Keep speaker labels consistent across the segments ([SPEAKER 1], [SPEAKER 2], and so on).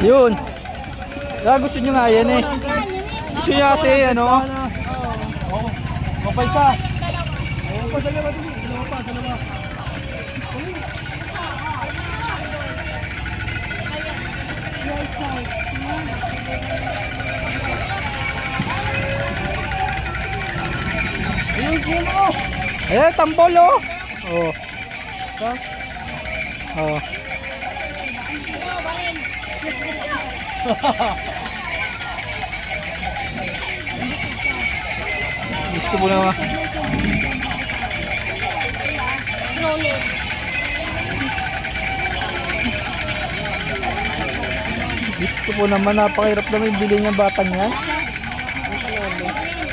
[SPEAKER 1] Yun. Ah, gusto nyo nga yan eh. Gusto nyo kasi ano.
[SPEAKER 2] Oo. Mapay sa. Oo, pa dalawa din. Dalawa pa, dalawa. Ayun, sino?
[SPEAKER 1] Ayan, tambol oh. Oh. Oh. Gusto mo na Gusto ko naman napakahirap naman yung bili niyang batang yan.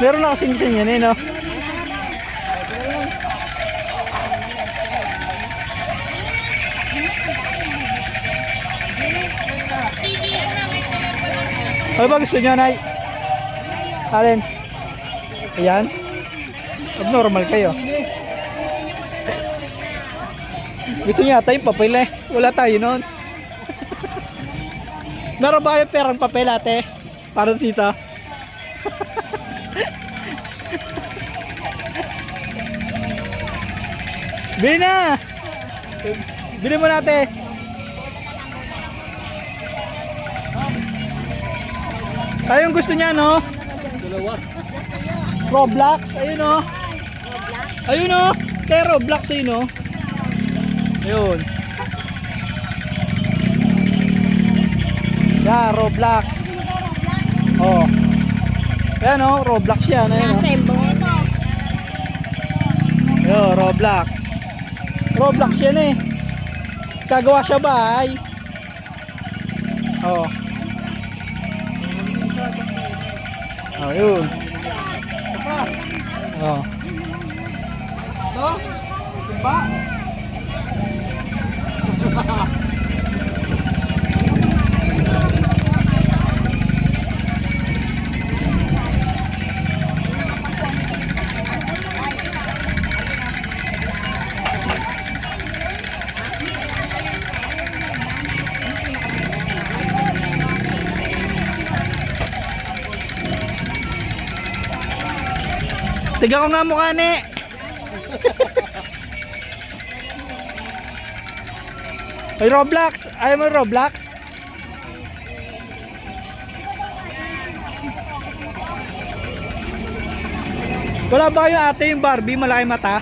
[SPEAKER 1] Meron na kasing isa yan eh no? Ano ba gusto niyo, Nay? Alin? Ayan? Abnormal kayo. Gusto niya yata yung papel eh. Wala tayo noon. Meron ba kayong perang papel ate? Para sita. Bili na! Bili mo natin. Ayun gusto niya no?
[SPEAKER 2] Dalawa.
[SPEAKER 1] Roblox, ayun oh. Ayun oh. Kaya Roblox ayun oh. Ayun. Yan, Roblox. Oh. Yan oh, Roblox yan. Ayun oh. Ayun, Roblox. Roblox yan eh. Kagawa siya ba ay? Oh. Oh, yun. Oh.
[SPEAKER 2] Ito? Timba?
[SPEAKER 1] Tiga ko nga mukha ni. Ay Roblox, ayaw mo Roblox? Wala ba kayo ate yung Barbie malaki mata?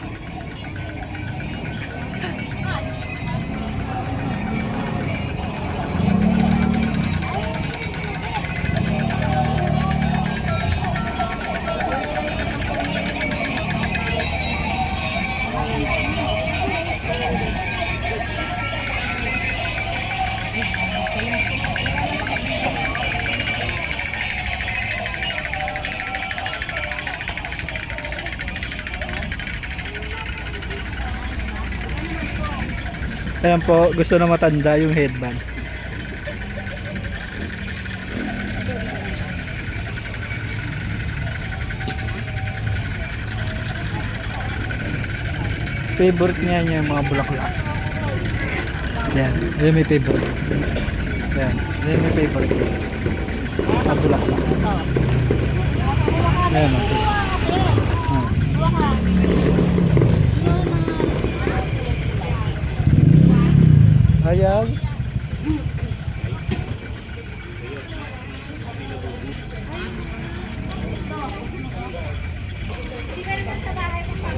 [SPEAKER 1] Ayan po, gusto na matanda yung headband. Favorite niya niya yung mga bulaklak. Yan, yan may favorite. Yan, yan may favorite. Mga bulaklak. Yan, okay. Ayan.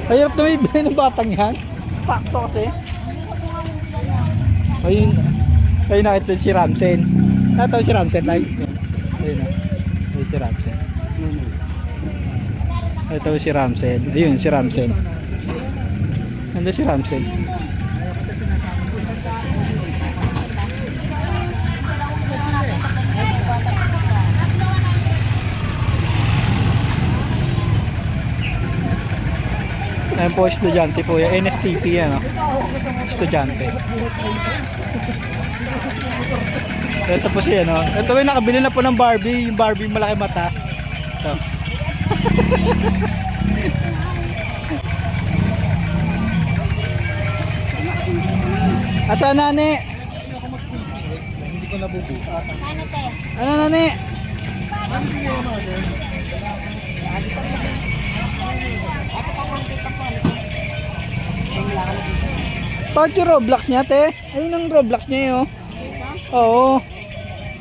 [SPEAKER 1] Mahirap na may bilhin ng batang yan. Pakto kasi. Ayun. Ayun na ito si Ramsen. Ito si Ramsen like. Ayun na. Ayun si Ramsen. Ito si Ramsen. Ayun si Ramsen. Nandun si Ramsen. Po, estudyante po yan. NSTP yan, oh. Estudyante. Ito po siya, no? Ito may nakabili na po ng Barbie. Yung Barbie malaki mata. Ito. Asa nani?
[SPEAKER 2] ko nabubuhat.
[SPEAKER 3] Ano te?
[SPEAKER 1] Ano na ni?
[SPEAKER 2] Ano
[SPEAKER 1] Bakit yung Roblox niya, te? Ayun ang Roblox niya, eh, oh. Oo.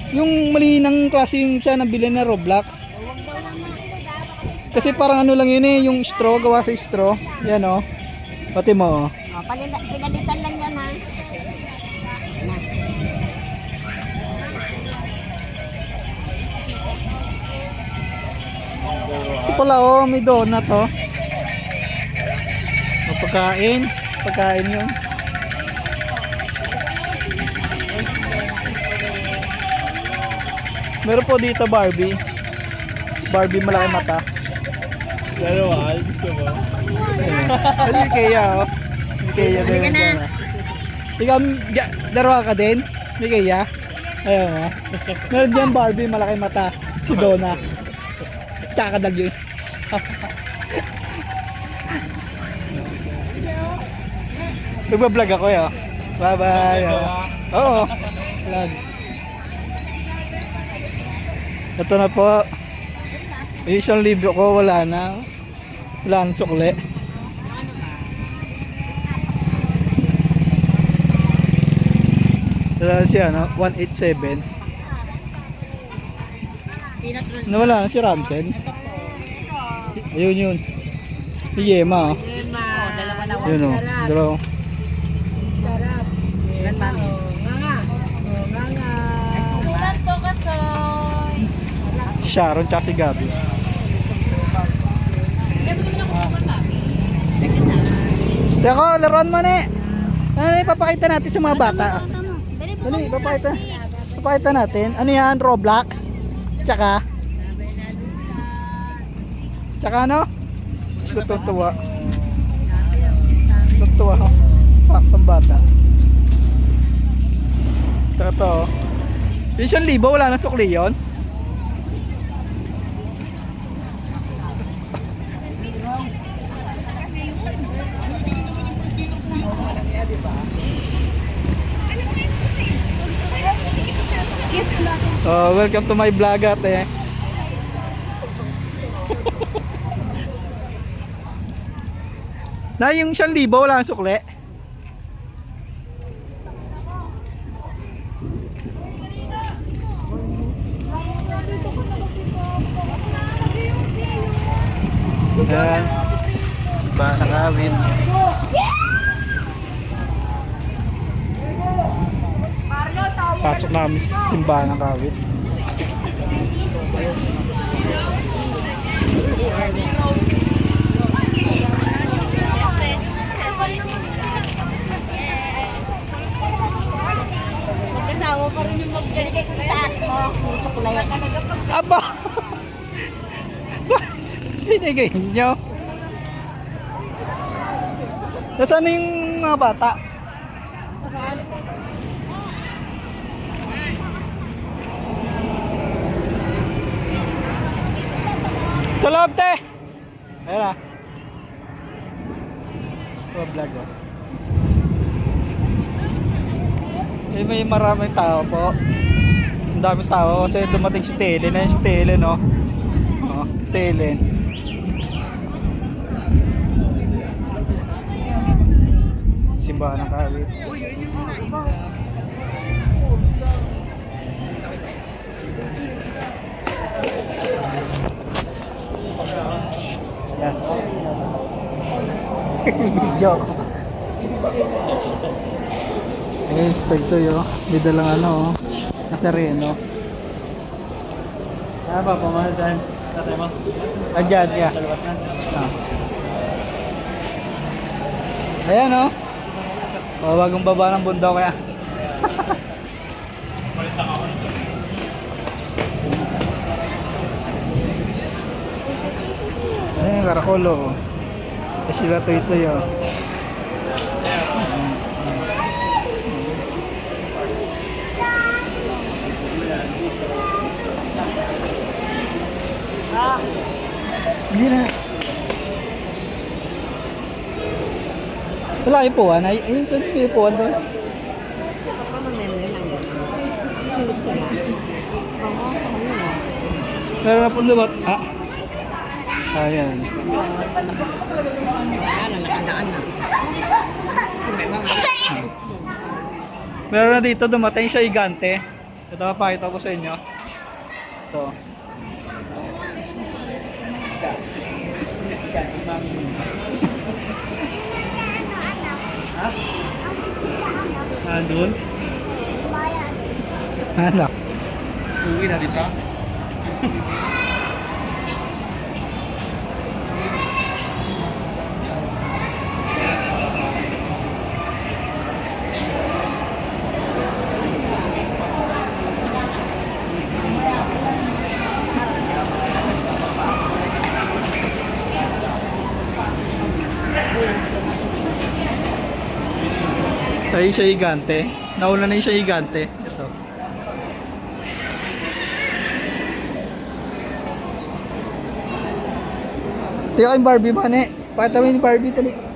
[SPEAKER 1] Yung mali ng klase yung siya nabili na Roblox. Kasi parang ano lang yun eh, yung straw, gawa sa straw. Yan, oh. Pati mo, oh.
[SPEAKER 3] Oh, pinalitan lang yan ha.
[SPEAKER 1] Ito pala, oh, may donut, oh. O, pagkain. Pagkain yun. Meron po dito Barbie. Barbie malaki mata.
[SPEAKER 2] Dalawa, gusto mo?
[SPEAKER 1] Ano yung Kaya, oh. May Kaya din.
[SPEAKER 3] Halika na.
[SPEAKER 1] oh. Ikaw, darawa ka din? May Kaya? Ayun, oh. Meron dyan Barbie malaki mata. Si Donna. Tsaka yun. Nagbablog ako eh. oh. Bye-bye. oh. Oo. Vlog. Ito na po. Yung isang libro ko wala na. Wala nang sukli. Wala siya, no? 187. Nawala na si Ramsen. Ayun yun. Si Yema, oh.
[SPEAKER 3] Oh, dalawa na.
[SPEAKER 1] Yun, oh. Dalawa.
[SPEAKER 3] Ilan mami? Sulat po kasoy.
[SPEAKER 1] Sharon tsaka si Gabi. Teko, laruan mo na Ano ipapakita natin sa mga bata? Dali, ipapakita. Ipapakita natin. Ano yan? Roblox? Tsaka? Tsaka ano? Gusto ko tuwa. Tuwa ako. Pak, pambata. Tsaka to. oh. Yung siyang libo, wala nang sukli yun. Oh, welcome to my vlog ate. na yung 1,000 wala nang sukli. Ayan. Ba, nakawin. Pasok namin sa simbahan ng kawit.
[SPEAKER 3] Magkasama pa rin yung mag-galigay kung saan mo. Puso ko lang yan.
[SPEAKER 1] Aba! Binigay nyo. Nasaan na yung mga bata? Sa loob, te! Ayan na. Sa vlog, oh. Eh, may maraming tao po. Ang daming tao kasi dumating si Tele na yun si Tele no. Oh, si Tele. Simbahan ng kawit. Yan. Video ako. Eh, stag to yo. May dalang ano, oh. Nasareno.
[SPEAKER 2] Ano ba, pamahan saan? Tatay mo?
[SPEAKER 1] Agad, yeah.
[SPEAKER 2] Sa labas na?
[SPEAKER 1] Ah. Ayan oh. Oh, bagong baba ng bundok kaya. Ayan, karakolo. oh. Eh, sila to ito yun. Wala ipuan. Ay, ayun, ito yung ipuan doon. Meron na po lumat. Ah. Ayan. Meron na dito dumating siya igante. Ito papakita ko sa inyo. Ito. Ha? Saan doon? Anak.
[SPEAKER 2] Uwi na dito.
[SPEAKER 1] Ay, siya igante. Nauna na yung siya igante. Ito. Tiyo kayong Barbie man eh. Pakita mo yung Barbie tali.